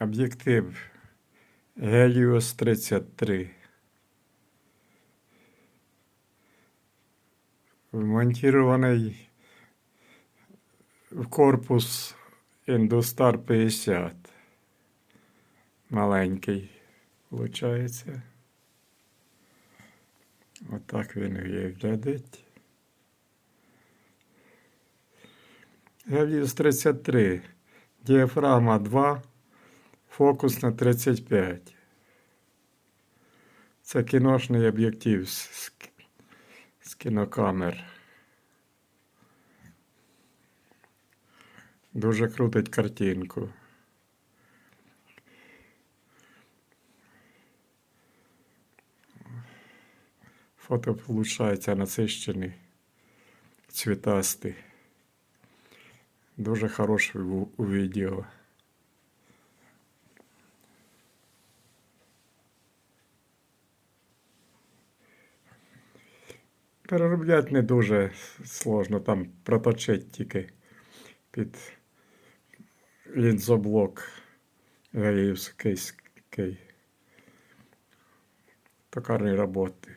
Об'єктив Helios 33. Вмонтірований в корпус Industar 50. Маленький, виходить. Отак він виглядить. Геліус 33. Діафрагма 2. Фокус на 35. Це кіношний об'єктив з, з, кінокамер. Дуже крутить картинку. Фото получається насищений, цвітастий. Дуже хороший у відео. Переробляти не дуже сложно, там проточити тільки під лінзоблок гаївський. Токарні роботи.